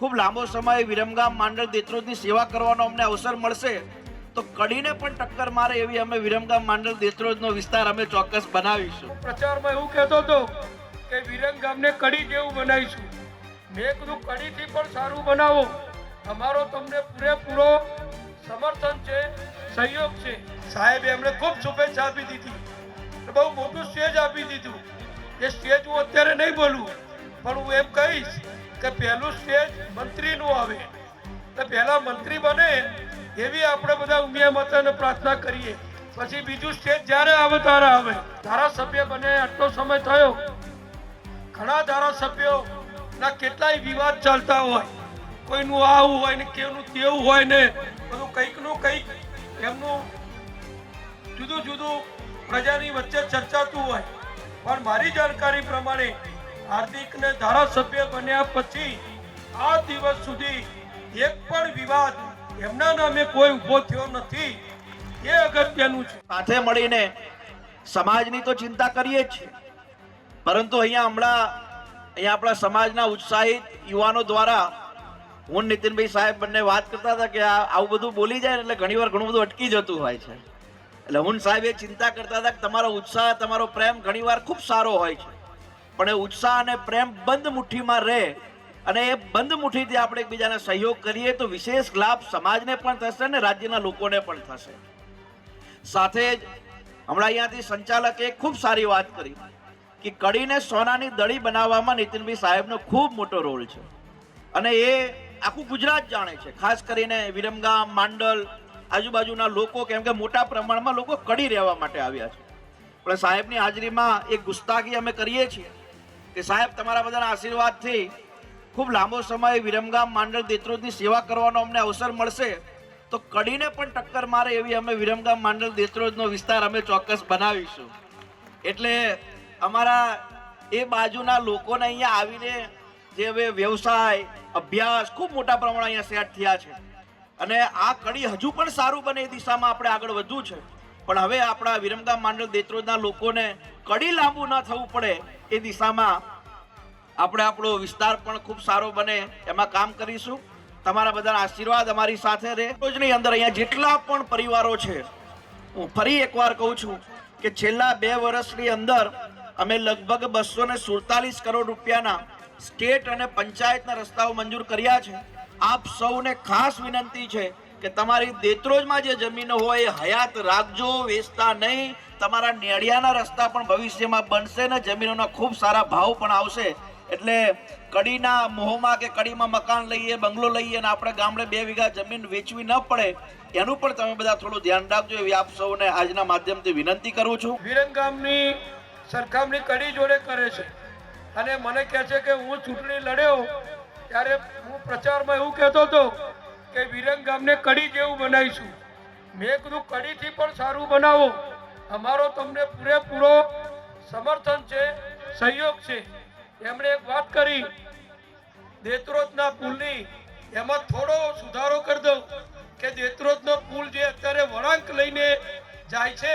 ખૂબ લાંબો સમય વિરમગામ માંડળ દેત્રોજની સેવા કરવાનો અમને અવસર મળશે, તો કડીને પણ ટક્કર મારે એવી અમે વિરમગામ માંડળ દેત્રોજનો વિસ્તાર અમે ચોક્કસ બનાવીશું. પ્રચારમાં એવું કહેતો હતો કે વિરમગામને કડી જેવું બનાવીશું. મેં કીધું કડીથી પણ સારું બનાવો. અમારો તમને પૂરેપૂરો સમર્થન છે, સહયોગ છે. સાહેબે, એમણે ખૂબ શુભેચ્છા આપી દીધી. બહુ મોટું સ્ટેજ આપી દીધું. એ સ્ટેજ હું અત્યારે નહીં બોલું, પણ હું એમ કહીશ કે પહેલું સ્ટેજ મંત્રીનું આવે. તો પહેલા મંત્રી બને એવી આપણે બધા ઉમિયા માતાને પ્રાર્થના કરીએ. પછી બીજું સ્ટેજ જ્યારે આવે ત્યારે આવે. ધારાસભ્ય બને, આટલો સમય થયો. ઘણા ધારાસભ્યો ના કેટલાય વિવાદ ચાલતા હોય. કોઈનું આવું હોય ને કેવું તેવું હોય ને બધું કંઈકનું કંઈક એમનું જુદું જુદું પ્રજાની વચ્ચે ચર્ચાતું હોય. પણ મારી જાણકારી પ્રમાણે હાર્દિકને ધારાસભ્ય બન્યા પછી આ દિવસ સુધી એક પણ વિવાદ એમના નામે કોઈ ઊભો થયો નથી. એ અગત્યનું છે. સાથે મળીને સમાજની તો ચિંતા કરીએ જ છીએ. પરંતુ અહીંયા હમણાં, અહીંયા આપણા સમાજના ઉત્સાહિત યુવાનો દ્વારા હું નીતિનભાઈ સાહેબ બંને વાત કરતા હતા કે આ આવું બધું બોલી જાય એટલે ઘણીવાર ઘણું બધું અટકી જતું હોય છે. એટલે હું સાહેબ એ ચિંતા કરતા હતા કે તમારો ઉત્સાહ, તમારો પ્રેમ ઘણીવાર ખૂબ સારો હોય છે. પણ એ ઉત્સાહ અને પ્રેમ બંધ મુઠ્ઠીમાં રહે અને એ બંધ મુઠ્ઠીથી આપણે એકબીજાને સહયોગ કરીએ તો વિશેષ લાભ સમાજને પણ થશે ને રાજ્યના લોકોને પણ થશે. સાથે જ હમણાં અહીંયાથી સંચાલકે ખૂબ સારી વાત કરી કે કડીને સોનાની દળી બનાવવામાં નીતિનભાઈ સાહેબનો ખૂબ મોટો રોલ છે. અને એ આખું ગુજરાત જાણે છે. ખાસ કરીને વિરમગામ, માંડલ, આજુબાજુના લોકો, કેમ કે મોટા પ્રમાણમાં લોકો કડી રહેવા માટે આવ્યા છે. પણ સાહેબની હાજરીમાં એક ગુસ્તાખી અમે કરીએ છીએ. કે સાહેબ, તમારા બધાના આશીર્વાદથી ખૂબ લાંબો સમય વિરમગામ માંડળ દેત્રોજની સેવા કરવાનો અમને અવસર મળશે. તો કડીને પણ ટક્કર મારે એવી અમે વિરમગામ માંડળ દેત્રોજનો વિસ્તાર અમે ચોક્કસ બનાવીશું. એટલે અમારા એ બાજુના લોકોને અહીંયા આવીને જે હવે વ્યવસાય, અભ્યાસ ખૂબ મોટા પ્રમાણે અહીંયા સેટ થયા છે. અને આ કડી હજુ પણ સારું બને એ દિશામાં આપણે આગળ વધવું છે. પણ હવે આપણા વિરમગામ માંડલ દેત્રોજના લોકોને કડી લાંબુ ન થવું પડે એ દિશામાં આપણે આપણો વિસ્તાર પણ ખૂબ સારો બને, એમાં કામ કરીશું. તમારા બધાના આશીર્વાદ અમારી સાથે રહે. રોજની અંદર અહીંયા જેટલા પણ પરિવારો છે, હું ફરી એકવાર કહું છું કે છેલ્લા બે વર્ષની અંદર અમે લગભગ બસો ને સુડતાલીસ કરોડ રૂપિયાના સ્ટેટ અને પંચાયતના રસ્તાઓ મંજૂર કર્યા છે. આપ સૌને ખાસ વિનંતી છે કે તમારી દેત્રોજમાં જે જમીનો હોય હયાત રાખજો, વેચતા નહીં. તમારા નેડિયાના રસ્તા પણ ભવિષ્યમાં બનશે ને જમીનોના ખૂબ સારા ભાવ પણ આવશે. એટલે કડીના મોહમાં કે કડીમાં મકાન લઈએ, બંગલો લઈએ અને આપણે ગામડે બે વીઘા જમીન વેચવી ન પડે, એનું પણ તમે બધા થોડું ધ્યાન રાખજો. એવી આપ સૌને આજના માધ્યમથી વિનંતી કરું છું. વિરંગ ગામની સરખામણી કડી જોડે કરે છે. અને મને કહે છે કે હું ચૂંટણી લડ્યો ત્યારે હું પ્રચારમાં એવું કહેતો હતો કે વિરંગ ગામને કડી જેવું બનાવીશું. મેં કીધું કડીથી પણ સારું બનાવો. અમારો તમને પૂરેપૂરો સમર્થન છે, સહયોગ છે. એમણે એક વાત કરી દેત્રોજના પુલની એમાં થોડો સુધારો કરી દઉં કે દેત્રોજનો પુલ જે અત્યારે વળાંક લઈને જાય છે,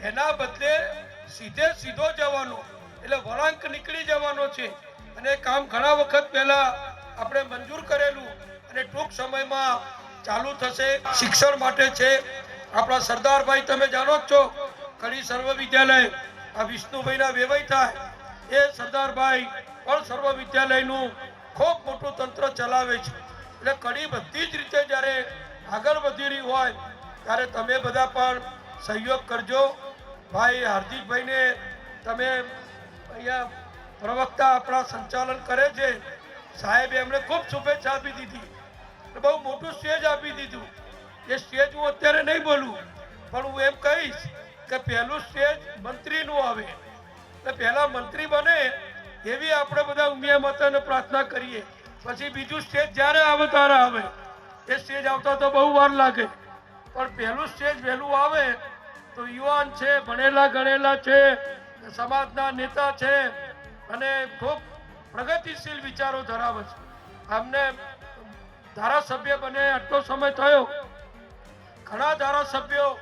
એના બદલે સીધે સીધો જવાનો, એટલે વળાંક નીકળી જવાનો છે. અને કામ ઘણા વખત પહેલા આપણે મંજૂર કરેલું અને ટૂંક સમયમાં ચાલુ થશે શિક્ષણ માટે છે. આપણા સરદારભાઈ તમે જાણો જ છો, કડી સર્વ વિદ્યાલય, આ વિષ્ણુભાઈના વેવાય થાય. એ સરદારભાઈ પણ સર્વ વિદ્યાલયનું ખૂબ મોટું તંત્ર ચલાવે છે. એટલે કડી બધી જ રીતે જ્યારે આગળ વધી રહી હોય, ત્યારે તમે બધા પણ સહયોગ કરજો. ભાઈ હાર્દિકભાઈને તમે અહીંયા પ્રવક્તા આપણા સંચાલન કરે છે. સાહેબ એમણે ખૂબ શુભેચ્છા આપી દીધી. બહુ મોટું સ્ટેજ આપી દીધું. એ સ્ટેજ હું અત્યારે નહીં બોલું, પણ હું એમ કહીશ કે પહેલું સ્ટેજ મંત્રીનું આવે. એટલે પહેલાં મંત્રી બને એવી આપણે બધા ઉમિયા માતાને પ્રાર્થના કરીએ. પછી બીજું સ્ટેજ જ્યારે આવે ત્યારે આવે. એ સ્ટેજ આવતા તો બહુ વાર લાગે. પણ પહેલું સ્ટેજ વહેલું આવે તો યુવાન છે, ભણેલા ગણેલા છે, સમાજના નેતા છે, અને ખૂબ પ્રગતિશીલ વિચારો ધરાવે છે. અમને ધારાસભ્ય બને, આટલો સમય થયો. ઘણા ધારાસભ્યો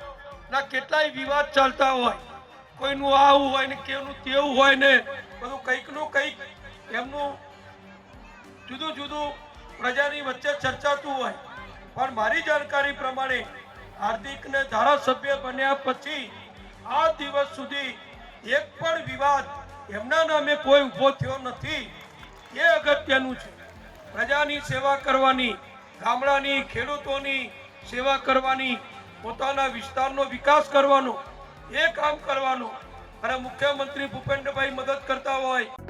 ના કેટલાય વિવાદ ચાલતા હોય. કોઈનું આવું હોય ને કેવું તેવું હોય ને, બધું કંઈકનું કંઈક એમનું જુદું જુદું પ્રજાની વચ્ચે ચર્ચાતું હોય. પણ મારી જાણકારી પ્રમાણે હાર્દિકને ધારાસભ્ય બન્યા પછી આ દિવસ સુધી એક પણ વિવાદ એમના નામે કોઈ ઊભો થયો નથી. એ અગત્યનું છે. પ્રજાની સેવા કરવાની, ગામડાની ખેડૂતોની સેવા કરવાની, પોતાના વિસ્તારનો વિકાસ કરવાનો, એ કામ કરવાનું. અને મુખ્યમંત્રી ભૂપેન્દ્રભાઈ મદદ કરતા હોય.